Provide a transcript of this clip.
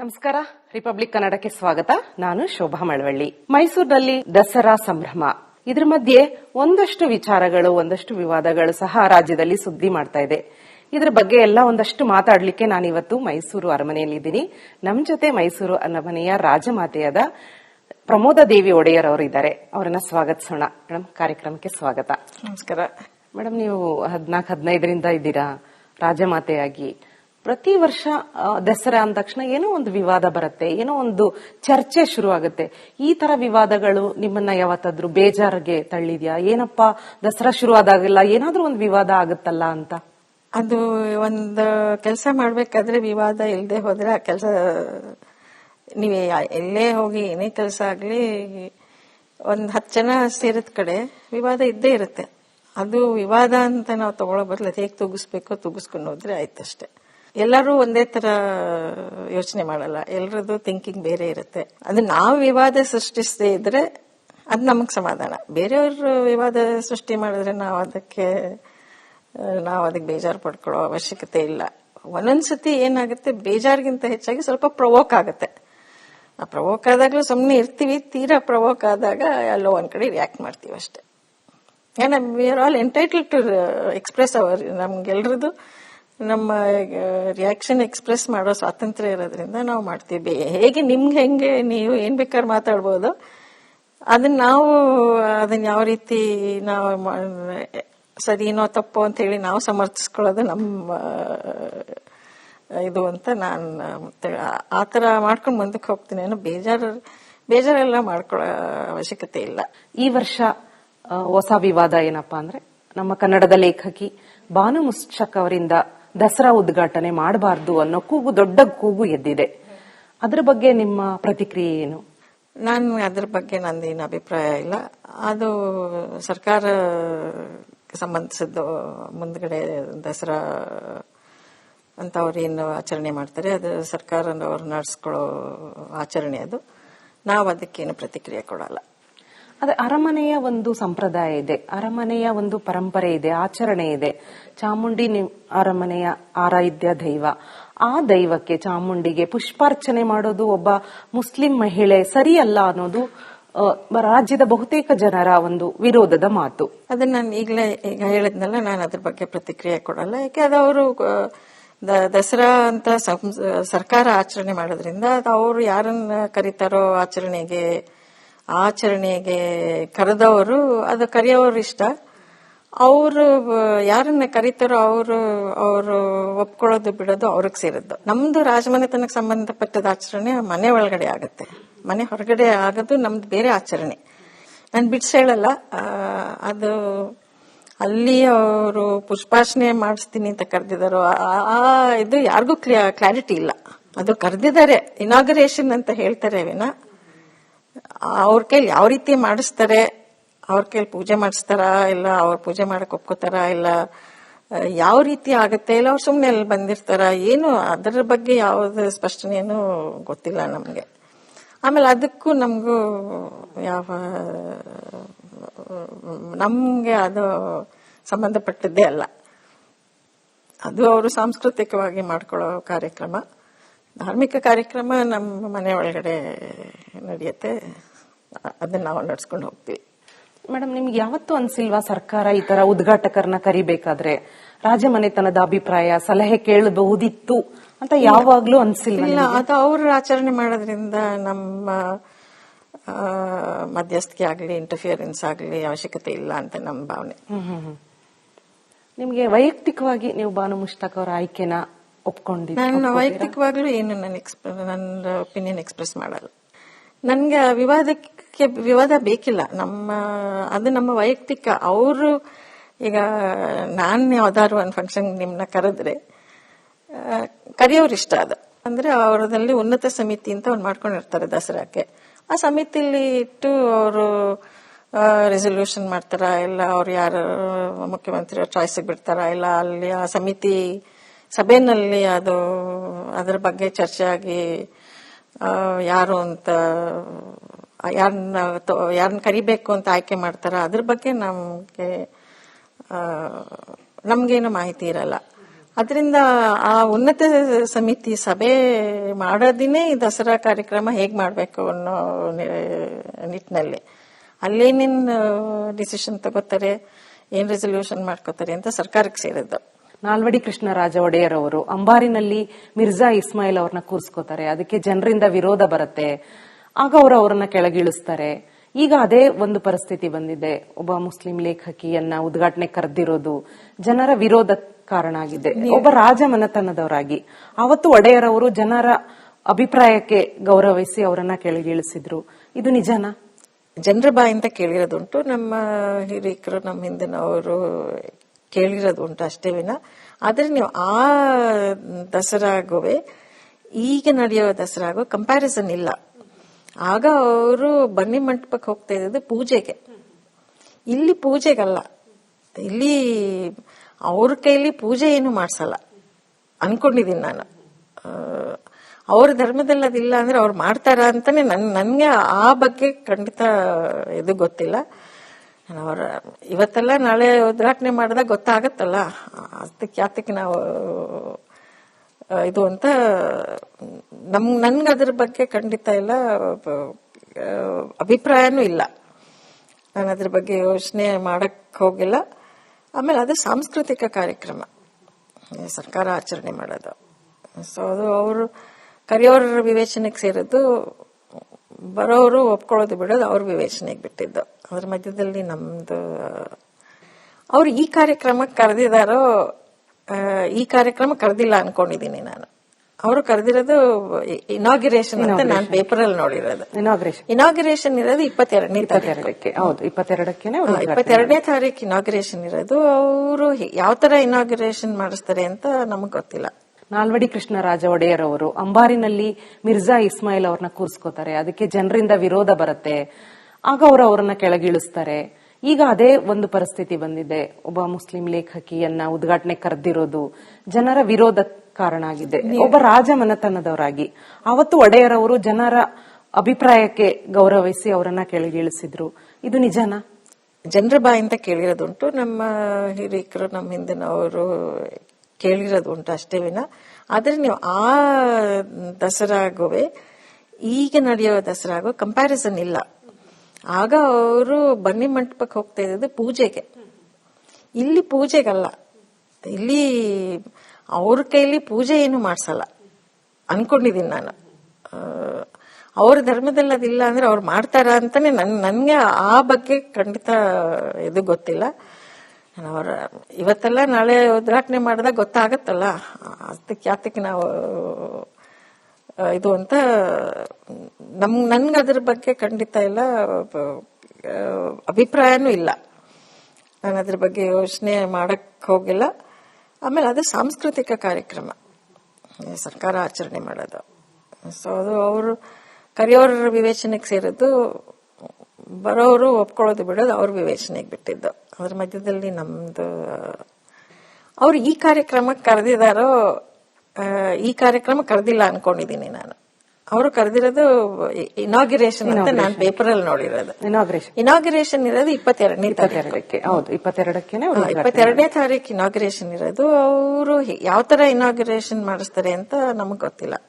ನಮಸ್ಕಾರ. ರಿಪಬ್ಲಿಕ್ ಕನ್ನಡಕ್ಕೆ ಸ್ವಾಗತ. ನಾನು ಶೋಭಾ ಮಳವಳ್ಳಿ. ಮೈಸೂರಿನಲ್ಲಿ ದಸರಾ ಸಂಭ್ರಮ. ಇದ್ರ ಮಧ್ಯೆ ಒಂದಷ್ಟು ವಿಚಾರಗಳು ಒಂದಷ್ಟು ವಿವಾದಗಳು ಸಹ ರಾಜ್ಯದಲ್ಲಿ ಸುದ್ದಿ ಮಾಡ್ತಾ ಇದೆ. ಇದ್ರ ಬಗ್ಗೆ ಎಲ್ಲ ಒಂದಷ್ಟು ಮಾತಾಡಲಿಕ್ಕೆ ನಾನು ಇವತ್ತು ಮೈಸೂರು ಅರಮನೆಯಲ್ಲಿದ್ದೀನಿ. ನಮ್ ಜೊತೆ ಮೈಸೂರು ಅರಮನೆಯ ರಾಜಮಾತೆಯಾದ ಪ್ರಮೋದ ದೇವಿ ಒಡೆಯರ್ ಅವರು ಇದ್ದಾರೆ. ಅವರನ್ನ ಸ್ವಾಗತಿಸೋಣ. ಮೇಡಮ್ ಕಾರ್ಯಕ್ರಮಕ್ಕೆ ಸ್ವಾಗತ. ನಮಸ್ಕಾರ. ಮೇಡಮ್ ನೀವು ಹದಿನಾಲ್ಕು ಹದಿನೈದರಿಂದ ಇದ್ದೀರಾ? ರಾಜಮಾತೆಯಾಗಿ. ಪ್ರತಿ ವರ್ಷ ದಸರಾ ಅಂದ ತಕ್ಷಣ ಏನೋ ಒಂದು ವಿವಾದ ಬರುತ್ತೆ, ಏನೋ ಒಂದು ಚರ್ಚೆ ಶುರು ಆಗುತ್ತೆ ಈ ತರ ವಿವಾದಗಳು ನಿಮ್ಮನ್ನ ಯಾವತ್ತಾದ್ರೂ ಬೇಜಾರಿಗೆ ತಳ್ಳಿದ್ಯಾ? ಏನಪ್ಪಾ, ದಸರಾ ಶುರು ಏನಾದ್ರೂ ಒಂದು ವಿವಾದ ಆಗುತ್ತಲ್ಲ ಅಂತ? ಅದು ಒಂದು ಕೆಲಸ ಮಾಡ್ಬೇಕಾದ್ರೆ ವಿವಾದ ಇಲ್ಲದೆ ಹೋದ್ರೆ ಆ ಕೆಲಸ, ನೀವೇ ಎಲ್ಲೇ ಹೋಗಿ ಏನೇ ಕೆಲಸ ಆಗ್ಲಿ, ಒಂದ್ ಹತ್ತು ಜನ ಸೇರಿದ ಕಡೆ ವಿವಾದ ಇದ್ದೇ ಇರುತ್ತೆ. ಅದು ವಿವಾದ ಅಂತ ನಾವು ತಗೊಳ್ಳೋ ಬದಲು ಹೇಗೆ ತುಗಿಸ್ಬೇಕೋ ತುಗಿಸ್ಕೊಂಡು ಹೋದ್ರೆ ಆಯ್ತಷ್ಟೇ. ಎಲ್ಲರೂ ಒಂದೇ ತರ ಯೋಚನೆ ಮಾಡಲ್ಲ. ಎಲ್ಲರದ್ದು ಥಿಂಕಿಂಗ್ ಬೇರೆ ಇರುತ್ತೆ. ಅದು ನಾವು ವಿವಾದ ಸೃಷ್ಟಿಸದೇ ಇದ್ರೆ ಅದು ನಮಗೆ ಸಮಾಧಾನ. ಬೇರೆಯವರು ವಿವಾದ ಸೃಷ್ಟಿ ಮಾಡಿದ್ರೆ ನಾವು ಅದಕ್ಕೆ ನಾವು ಅದಕ್ಕೆ ಬೇಜಾರು ಪಡ್ಕೊಳ್ಳೋ ಅವಶ್ಯಕತೆ ಇಲ್ಲ. ಒಂದೊಂದ್ಸತಿ ಏನಾಗುತ್ತೆ, ಬೇಜಾರಿಗಿಂತ ಹೆಚ್ಚಾಗಿ ಸ್ವಲ್ಪ ಪ್ರವೋಕ್ ಆಗುತ್ತೆ. ಆ ಪ್ರವೋಕ್ ಆದಾಗಲೂ ಸುಮ್ಮನೆ ಇರ್ತೀವಿ, ತೀರಾ ಪ್ರವೋಕ್ ಆದಾಗ ಎಲ್ಲೋ ಒಂದ್ ಕಡೆ ರಿಯಾಕ್ಟ್ ಮಾಡ್ತೀವಿ ಅಷ್ಟೇ. All entitled to express our ನಮ್ಗೆಲ್ರದ್ದು ನಮ್ಮ ರಿಯಾಕ್ಷನ್ ಎಕ್ಸ್ಪ್ರೆಸ್ ಮಾಡೋ ಸ್ವಾತಂತ್ರ್ಯ ಇರೋದ್ರಿಂದ ನಾವು ಮಾಡ್ತೀವಿ. ಹೇಗೆ ನಿಮ್ಗೆ ಹೆಂಗೆ ನೀವು ಏನ್ ಬೇಕಾದ್ರೆ ಮಾತಾಡ್ಬೋದು. ಅದನ್ನ ನಾವು ಅದನ್ನ ಯಾವ ರೀತಿ ನಾವು ಸರಿನೋ ತಪ್ಪೋ ಅಂತ ಹೇಳಿ ನಾವು ಸಮರ್ಥಿಸ್ಕೊಳ್ಳೋದು ನಮ್ಮ ಇದು ಅಂತ ನಾನು, ಆ- ಥರ ಮಾಡ್ಕೊಂಡು ಮುಂದಕ್ಕೆ ಹೋಗ್ತೀನಿ. ಏನೋ ಬೇಜಾರು, ಬೇಜಾರೆಲ್ಲ ಮಾಡ್ಕೊಳ್ಳೋ ಅವಶ್ಯಕತೆ ಇಲ್ಲ. ಈ ವರ್ಷ ಹೊಸ ವಿವಾದ ಏನಪ್ಪಾ ಅಂದ್ರೆ ನಮ್ಮ ಕನ್ನಡದ ಲೇಖಕಿ ಬಾನು ಮುಸ್ಚಕ್ ಅವರಿಂದ ದಸರಾ ಉದ್ಘಾಟನೆ ಮಾಡಬಾರ್ದು ಅನ್ನೋ ಕೂಗು, ದೊಡ್ಡ ಕೂಗು ಎದ್ದಿದೆ. ಅದ್ರ ಬಗ್ಗೆ ನಿಮ್ಮ ಪ್ರತಿಕ್ರಿಯೆ ಏನು? ನಾನು ಅದ್ರ ಬಗ್ಗೆ ನಂದೇನು ಅಭಿಪ್ರಾಯ ಇಲ್ಲ. ಅದು ಸರ್ಕಾರ ಸಂಬಂಧಿಸಿದ್ದು ಮುಂದ್ಗಡೆ ದಸರಾ ಅಂತ ಅವ್ರೇನು ಆಚರಣೆ ಮಾಡ್ತಾರೆ, ಅದು ಸರ್ಕಾರದವ್ರು ನಡೆಸ್ಕೊಳ್ಳೋ ಆಚರಣೆ ಅದು. ನಾವು ಅದಕ್ಕೇನು ಪ್ರತಿಕ್ರಿಯೆ ಕೊಡಲ್ಲ. ಅದೇ ಅರಮನೆಯ ಒಂದು ಸಂಪ್ರದಾಯ ಇದೆ. ಅರಮನೆಯ ಒಂದು ಪರಂಪರೆ ಇದೆ, ಆಚರಣೆ ಇದೆ. ಚಾಮುಂಡಿ ಅರಮನೆಯ ಆರಾಧ್ಯ ದೈವ. ಆ ದೈವಕ್ಕೆ ಚಾಮುಂಡಿಗೆ ಪುಷ್ಪಾರ್ಚನೆ ಮಾಡೋದು ಒಬ್ಬ ಮುಸ್ಲಿಂ ಮಹಿಳೆ ಸರಿಯಲ್ಲ ಅನ್ನೋದು ರಾಜ್ಯದ ಬಹುತೇಕ ಜನರ ಒಂದು ವಿರೋಧದ ಮಾತು. ಅದನ್ನ ನಾನು ಈಗಲೇ ಈಗ ಹೇಳಿದ್ನಲ್ಲ, ನಾನು ಅದ್ರ ಬಗ್ಗೆ ಪ್ರತಿಕ್ರಿಯೆ ಕೊಡಲ್ಲ. ಯಾಕೆ ಅದು ಅವರು ದಸರಾ ಅಂತ ಸರ್ಕಾರ ಆಚರಣೆ ಮಾಡೋದ್ರಿಂದ ಅವರು ಯಾರನ್ನ ಕರೀತಾರೋ ಆಚರಣೆಗೆ ಆಚರಣೆಗೆ ಕರೆದವರು, ಅದು ಕರೆಯೋರು ಇಷ್ಟ. ಅವರು, ಯಾರನ್ನ ಕರೀತಾರೋ ಅವರು ಅವರು ಒಪ್ಕೊಳ್ಳೋದು, ಬಿಡೋದು ಅವ್ರಿಗೆ ಸೇರಿದ್ದು. ನಮ್ದು ರಾಜಮನೆತನಕ್ಕೆ ಸಂಬಂಧಪಟ್ಟದ ಆಚರಣೆ ಮನೆ ಒಳಗಡೆ ಆಗುತ್ತೆ. ಮನೆ ಹೊರಗಡೆ ಆಗೋದು ನಮ್ದು ಬೇರೆ ಆಚರಣೆ. ನಾನು ಬಿಡ್ಸ್ ಹೇಳಲ್ಲ. ಅದು ಅಲ್ಲಿ ಅವರು ಪುಷ್ಪಾರ್ಚನೆ ಮಾಡಿಸ್ತೀನಿ ಅಂತ ಕರೆದಿದ್ದಾರೋ ಆ ಇದು ಯಾರಿಗೂ ಕ್ಲಾರಿಟಿ ಇಲ್ಲ. ಅದು ಕರೆದಿದ್ದಾರೆ. ಇನಾಗರೇಷನ್ ಅಂತ ಹೇಳ್ತಾರೆ ವಿನ. ಅವ್ರ ಕೈಲಿ ಯಾವ ರೀತಿ ಮಾಡಿಸ್ತಾರೆ, ಅವ್ರ ಕೈಲಿ ಪೂಜೆ ಮಾಡಿಸ್ತಾರ, ಇಲ್ಲ ಅವ್ರ ಪೂಜೆ ಮಾಡಕ್ ಒಪ್ಕೋತಾರ, ಇಲ್ಲ ಯಾವ ರೀತಿ ಆಗುತ್ತೆ, ಇಲ್ಲ ಅವ್ರು ಸುಮ್ಮನೆ ಅಲ್ಲಿ ಬಂದಿರ್ತಾರ, ಏನು ಅದರ ಬಗ್ಗೆ ಯಾವ್ದು ಸ್ಪಷ್ಟನೆಯೂ ಗೊತ್ತಿಲ್ಲ ನಮಗೆ. ಆಮೇಲೆ ಅದಕ್ಕೂ ನಮಗೂ ಯಾವ, ನಮಗೆ ಅದು ಸಂಬಂಧಪಟ್ಟದ್ದೇ ಅಲ್ಲ. ಅದು ಅವರು ಸಾಂಸ್ಕೃತಿಕವಾಗಿ ಮಾಡ್ಕೊಳ್ಳೋ ಕಾರ್ಯಕ್ರಮ. ಧಾರ್ಮಿಕ ಕಾರ್ಯಕ್ರಮ ನಮ್ಮ ಮನೆ ಒಳಗಡೆ ನಡೆಯುತ್ತೆ. ಅದನ್ನ ನಾವು ನಡ್ಸ್ಕೊಂಡು ಹೋಗ್ತೀವಿ. ಮೇಡಮ್ ನಿಮ್ಗೆ ಯಾವತ್ತು ಅನ್ಸಿಲ್ವಾ ಸರ್ಕಾರ ಈ ತರ ಉದ್ಘಾಟಕರನ್ನ ಕರಿಬೇಕಾದ್ರೆ? ರಾಜಮನೆತನದ ಅಭಿಪ್ರಾಯ ಸಲಹೆ ಕೇಳಬಹುದಿತ್ತು ಅಂತ ಯಾವಾಗ್ಲೂ ಅನ್ಸಿಲ್ಲ ಇಲ್ಲ ಅದು ಅವರು ಆಚರಣೆ ಮಾಡೋದ್ರಿಂದ ನಮ್ಮ ಮಧ್ಯಸ್ಥಿಕೆ ಆಗಲಿ ಇಂಟರ್ಫಿಯರೆನ್ಸ್ ಆಗಲಿ ಅವಶ್ಯಕತೆ ಇಲ್ಲ ಅಂತ ನಮ್ಮ ಭಾವನೆ. ಹ್ಮ್ ಹ್ಮ್ ಹ್ಮ್. ನಿಮ್ಗೆ ವೈಯಕ್ತಿಕವಾಗಿ ನೀವು ಭಾನು ಮುಷ್ತಾಕ್ ಅವರ ಆಯ್ಕೆನ ಒಪ್ಕೊಂಡಿದ್ದೀರಾ ನಾನು ವೈಯಕ್ತಿಕವಾಗ್ಲೂ ಏನು ನನ್ನ ಎಕ್ಸ್ಪ್ರೆಸ್ ನನ್ನ ಒಪಿನಿಯನ್ ಎಕ್ಸ್ಪ್ರೆಸ್ ಮಾಡಲ್ಲ. ನನ್ಗೆ ವಿವಾದಕ್ಕೆ ವಿವಾದ ಬೇಕಿಲ್ಲ. ನಮ್ಮ ಅದು ನಮ್ಮ ವೈಯಕ್ತಿಕ. ಅವರು ಈಗ ನಾನು ಯಾವ್ದಾದ್ರು ಒಂದು ಫಂಕ್ಷನ್ ನಿಮ್ನ ಕರೆದ್ರೆ ಕರೆಯೋರು ಇಷ್ಟ ಅದು. ಅಂದ್ರೆ ಅವರದಲ್ಲಿ ಉನ್ನತ ಸಮಿತಿ ಅಂತ ಒಂದು ಮಾಡ್ಕೊಂಡಿರ್ತಾರೆ ದಸರಾಕ್ಕೆ. ಆ ಸಮಿತಿಲಿ ಇಟ್ಟು ಅವರು ರೆಸೊಲ್ಯೂಷನ್ ಮಾಡ್ತಾರ? ಇಲ್ಲ ಅವ್ರು ಯಾರು ಮುಖ್ಯಮಂತ್ರಿ ಚಾಯ್ಸ್ ಬಿಡ್ತಾರ? ಇಲ್ಲ ಅಲ್ಲಿ ಆ ಸಮಿತಿ ಸಭೆನಲ್ಲಿ ಅದು, ಅದರ ಬಗ್ಗೆ ಚರ್ಚೆ ಆಗಿ ಯಾರು ಅಂತ, ಯಾರನ್ನ ಯಾರನ್ನ ಕರಿಬೇಕು ಅಂತ ಆಯ್ಕೆ ಮಾಡ್ತಾರ ಅದ್ರ ಬಗ್ಗೆ ನಮ್ಗೆ ನಮ್ಗೇನು ಮಾಹಿತಿ ಇರಲ್ಲ. ಅದರಿಂದ ಆ ಉನ್ನತ ಸಮಿತಿ ಸಭೆ ಮಾಡೋದಿನೇ ಈ ದಸರಾ ಕಾರ್ಯಕ್ರಮ ಹೇಗೆ ಮಾಡಬೇಕು ಅನ್ನೋ ನಿಟ್ಟಿನಲ್ಲಿ ಅಲ್ಲೇನೇನು ಡಿಸಿಷನ್ ತಗೋತಾರೆ, ಏನ್ ರೆಸೊಲ್ಯೂಷನ್ ಮಾಡ್ಕೋತಾರೆ ಅಂತ ಸರ್ಕಾರಕ್ಕೆ ಸೇರಿದ್ದು. ನಾಲ್ವಡಿ ಕೃಷ್ಣರಾಜ ಒಡೆಯರ್ ಅವರು ಅಂಬಾರಿನಲ್ಲಿ ಮಿರ್ಜಾ ಇಸ್ಮಾಯಿಲ್ ಅವ್ರನ್ನ ಕೂರಿಸ್ಕೋತಾರೆ. ಅದಕ್ಕೆ ಜನರಿಂದ ವಿರೋಧ ಬರುತ್ತೆ. ಆಗ ಅವರು ಅವರನ್ನ ಕೆಳಗಿಳಿಸ್ತಾರೆ. ಈಗ ಅದೇ ಒಂದು ಪರಿಸ್ಥಿತಿ ಬಂದಿದೆ. ಒಬ್ಬ ಮುಸ್ಲಿಂ ಲೇಖಕಿಯನ್ನ ಉದ್ಘಾಟನೆ ಕರೆದಿರೋದು ಜನರ ವಿರೋಧ ಕಾರಣ ಆಗಿದೆ. ಒಬ್ಬ ರಾಜ ಮನೆತನದವರಾಗಿ. ಅವತ್ತು ಒಡೆಯರ್ ಅವರು ಜನರ ಅಭಿಪ್ರಾಯಕ್ಕೆ ಗೌರವಿಸಿ ಅವರನ್ನ ಕೆಳಗಿಳಿಸಿದ್ರು. ಇದು ನಿಜನಾ? ಜನರ ಬಾಯಿಂದ ಕೇಳಿರೋದುಂಟು. ನಮ್ಮ ಹಿರಿಕರು ನಮ್ಮ ಹಿಂದಿನವರು ಕೇಳಿರೋದುಂಟು ಅಷ್ಟೇ ವಿನ. ಆದರೆ ನೀವು ಆ ದಸರಾಗುವೆ, ಈಗ ನಡೆಯೋ ದಸರಾಗೂ ಕಂಪ್ಯಾರಿಸನ್ ಇಲ್ಲ. ಆಗ ಅವರು ಬನ್ನಿ ಮಂಟಪಕ್ಕೆ ಹೋಗ್ತಾ ಇದ್ದದ್ದು ಪೂಜೆಗೆ. ಇಲ್ಲಿ ಪೂಜೆಗಲ್ಲ. ಇಲ್ಲಿ ಅವ್ರ ಕೈಲಿ ಪೂಜೆ ಏನು ಮಾಡಿಸಲ್ಲ. ಅನ್ಕೊಂಡಿದ್ದೀನಿ ನಾನು. ಅವ್ರ ಧರ್ಮದಲ್ಲಿ ಅದಿಲ್ಲ ಅಂದ್ರೆ ಅವ್ರು ಮಾಡ್ತಾರ ಅಂತಾನೆ ನನ್, ನನ್ಗೆ ಆ ಬಗ್ಗೆ ಖಂಡಿತ ಇದು ಗೊತ್ತಿಲ್ಲ. ಅವ್ರ, ಇವತ್ತೆಲ್ಲ ನಾಳೆ ಉದ್ಘಾಟನೆ ಮಾಡಿದಾಗ ಗೊತ್ತಾಗತ್ತಲ್ಲ. ಅದಕ್ಕೆ ಯಾತಕ್ಕೆ ನಾವು ಇದು ಅಂತ, ನಮ್, ನನ್ಗೆ ಅದ್ರ ಬಗ್ಗೆ ಖಂಡಿತ ಇಲ್ಲ ಅಭಿಪ್ರಾಯನೂ ಇಲ್ಲ. ನಾನು ಅದ್ರ ಬಗ್ಗೆ ಯೋಚನೆ ಮಾಡಕ್ ಹೋಗಿಲ್ಲ. ಆಮೇಲೆ ಅದು ಸಾಂಸ್ಕೃತಿಕ ಕಾರ್ಯಕ್ರಮ. ಸರ್ಕಾರ ಆಚರಣೆ ಮಾಡೋದು. ಸೊ ಅದು ಅವರು ಕರೆಯೋರ ವಿವೇಚನೆಗೆ ಸೇರಿದ್ದು ಬರೋರು ಒಪ್ಕೊಳ್ಳೋದು ಬಿಡೋದು ಅವ್ರ ವಿವೇಚನೆಗೆ ಬಿಟ್ಟಿದ್ದು. ಅದ್ರ ಮಧ್ಯದಲ್ಲಿ ನಮ್ದು ಅವ್ರು ಈ ಕಾರ್ಯಕ್ರಮಕ್ಕೆ ಕರೆದಿದಾರೋ ಈ ಕಾರ್ಯಕ್ರಮ ಕರೆದಿಲ್ಲ ಅನ್ಕೊಂಡಿದ್ದೀನಿ ನಾನು. ಅವರು ಕರೆದಿರೋದು ಇನಾಗ್ಯುರೇಷನ್ ಅಂತ ನಾನು ಪೇಪರ್ ಅಲ್ಲಿ ನೋಡಿರೋದು. ಇನಾಗ್ರೇಷನ್ ಇರೋದು ಇಪ್ಪತ್ತೆರಡನೇ ತಾರೀಕು. ಹೌದು ಇಪ್ಪತ್ತೆರಡಕ್ಕೆ ಇಪ್ಪತ್ತೆರಡನೇ ತಾರೀಕು ಇನಾಗ್ಯುರೇಷನ್ ಇರೋದು. ಅವರು ಯಾವ ತರ ಇನಾಗ್ಯುರೇಷನ್ ಮಾಡಿಸ್ತಾರೆ ಅಂತ ನಮಗ್ ಗೊತ್ತಿಲ್ಲ. ನಾಲ್ವಡಿ ಕೃಷ್ಣರಾಜ ಒಡೆಯರ್ ಅವರು ಅಂಬಾರಿನಲ್ಲಿ ಮಿರ್ಜಾ ಇಸ್ಮಾಯಿಲ್ ಅವ್ರನ್ನ ಕೂರಿಸ್ಕೋತಾರೆ. ಅದಕ್ಕೆ ಜನರಿಂದ ವಿರೋಧ ಬರುತ್ತೆ. ಆಗ ಅವರು ಅವರನ್ನ ಕೆಳಗಿಳಿಸ್ತಾರೆ. ಈಗ ಅದೇ ಒಂದು ಪರಿಸ್ಥಿತಿ ಬಂದಿದೆ. ಒಬ್ಬ ಮುಸ್ಲಿಂ ಲೇಖಕಿಯನ್ನ ಉದ್ಘಾಟನೆ ಕರೆದಿರೋದು ಜನರ ವಿರೋಧ ಕಾರಣ ಆಗಿದೆ. ಒಬ್ಬ ರಾಜ ಮನೆತನದವರಾಗಿ. ಅವತ್ತು ಒಡೆಯರ್ ಅವರು ಜನರ ಅಭಿಪ್ರಾಯಕ್ಕೆ ಗೌರವಿಸಿ ಅವರನ್ನ ಕೆಳಗಿಳಿಸಿದ್ರು. ಇದು ನಿಜನಾ? ಜನರ ಬಾಯಿಂದ ಕೇಳಿರೋದುಂಟು. ನಮ್ಮ ಹಿರಿಯಕರು ನಮ್ಮ ಹಿಂದಿನವರು ಕೇಳಿರೋದುಂಟು ಅಷ್ಟೇ ವಿನ. ಆದರೆ ನೀವು ಆ ದಸರಾಗುವೆ, ಈಗ ನಡೆಯೋ ದಸರಾಗೋ ಕಂಪ್ಯಾರಿಸನ್ ಇಲ್ಲ. ಆಗ ಅವರು ಬನ್ನಿ ಮಂಟಪಕ್ಕೆ ಹೋಗ್ತಾ ಇದ್ದದ್ದು ಪೂಜೆಗೆ. ಇಲ್ಲಿ ಪೂಜೆಗಲ್ಲ. ಇಲ್ಲಿ ಅವ್ರ ಕೈಲಿ ಪೂಜೆ ಏನು ಮಾಡ್ಸಲ್ಲ. ಅನ್ಕೊಂಡಿದ್ದೀನಿ ನಾನು. ಅವ್ರ ಧರ್ಮದಲ್ಲಿ ಅದಿಲ್ಲ ಅಂದ್ರೆ ಅವ್ರು ಮಾಡ್ತಾರ ಅಂತಾನೆ ನನ್, ನನ್ಗೆ ಆ ಬಗ್ಗೆ ಖಂಡಿತ ಇದು ಗೊತ್ತಿಲ್ಲ. ಅವ್ರ, ಇವತ್ತೆಲ್ಲ ನಾಳೆ ಉದ್ಘಾಟನೆ ಮಾಡಿದಾಗ ಗೊತ್ತಾಗತ್ತಲ್ಲ. ಅದಕ್ಕೆ ಯಾತಕ್ಕೆ ನಾವು ಇದು ಅಂತ, ನಮ್ ನನ್ಗೆ ಅದ್ರ ಬಗ್ಗೆ ಖಂಡಿತ ಇಲ್ಲ ಅಭಿಪ್ರಾಯನೂ ಇಲ್ಲ. ನಾನು ಅದ್ರ ಬಗ್ಗೆ ಯೋಚನೆ ಮಾಡಕ್ ಹೋಗಿಲ್ಲ. ಆಮೇಲೆ ಅದು ಸಾಂಸ್ಕೃತಿಕ ಕಾರ್ಯಕ್ರಮ. ಸರ್ಕಾರ ಆಚರಣೆ ಮಾಡೋದು. ಸೊ ಅದು ಅವರು ಕರೆಯೋರ ವಿವೇಚನೆಗೆ ಸೇರಿದ್ದು ಬರೋರು ಒಪ್ಕೊಳ್ಳೋದು ಬಿಡೋದು ಅವ್ರ ವಿವೇಚನೆಗೆ ಬಿಟ್ಟಿದ್ದು. ಅದ್ರ ಮಧ್ಯದಲ್ಲಿ ನಮ್ದು ಅವ್ರು ಈ ಕಾರ್ಯಕ್ರಮಕ್ಕೆ ಕರೆದಿದಾರೋ ಈ ಕಾರ್ಯಕ್ರಮ ಕರೆದಿಲ್ಲ ಅನ್ಕೊಂಡಿದ್ದೀನಿ ನಾನು. ಅವರು ಕರೆದಿರೋದು ಇನಾಗ್ಯುರೇಷನ್ ಅಂತ ನಾನು ಪೇಪರ್ ಅಲ್ಲಿ ನೋಡಿರೋದು. ಇನಾಗ್ರೇಷನ್ ಇನಾಗ್ಯುರೇಷನ್ ಇರೋದು ಇಪ್ಪತ್ತೆರಡನೇ ತಾರೀಕು. ಇಪ್ಪತ್ತೆರಡಕ್ಕೆ ಹೌದು ಇಪ್ಪತ್ತೆರಡಕ್ಕೆ ಇಪ್ಪತ್ತೆರಡನೇ ತಾರೀಕು ಇನಾಗ್ರೇಷನ್ ಇರೋದು. ಅವರು ಯಾವ ತರ ಇನಾಗ್ಯುರೇಷನ್ ಮಾಡಿಸ್ತಾರೆ ಅಂತ ನಮಗ್ ಗೊತ್ತಿಲ್ಲ.